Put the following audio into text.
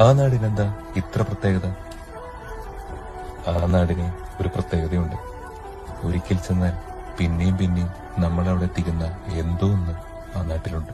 ആ നാടിനെന്താ ഇത്ര പ്രത്യേകത? ആ നാടിന് ഒരു പ്രത്യേകതയുണ്ട്. ഒരിക്കൽ ചെന്നാൽ പിന്നെയും പിന്നെയും നമ്മളവിടെ എത്തിക്കുന്ന എന്തോ ഒന്ന് ആ നാട്ടിലുണ്ട്.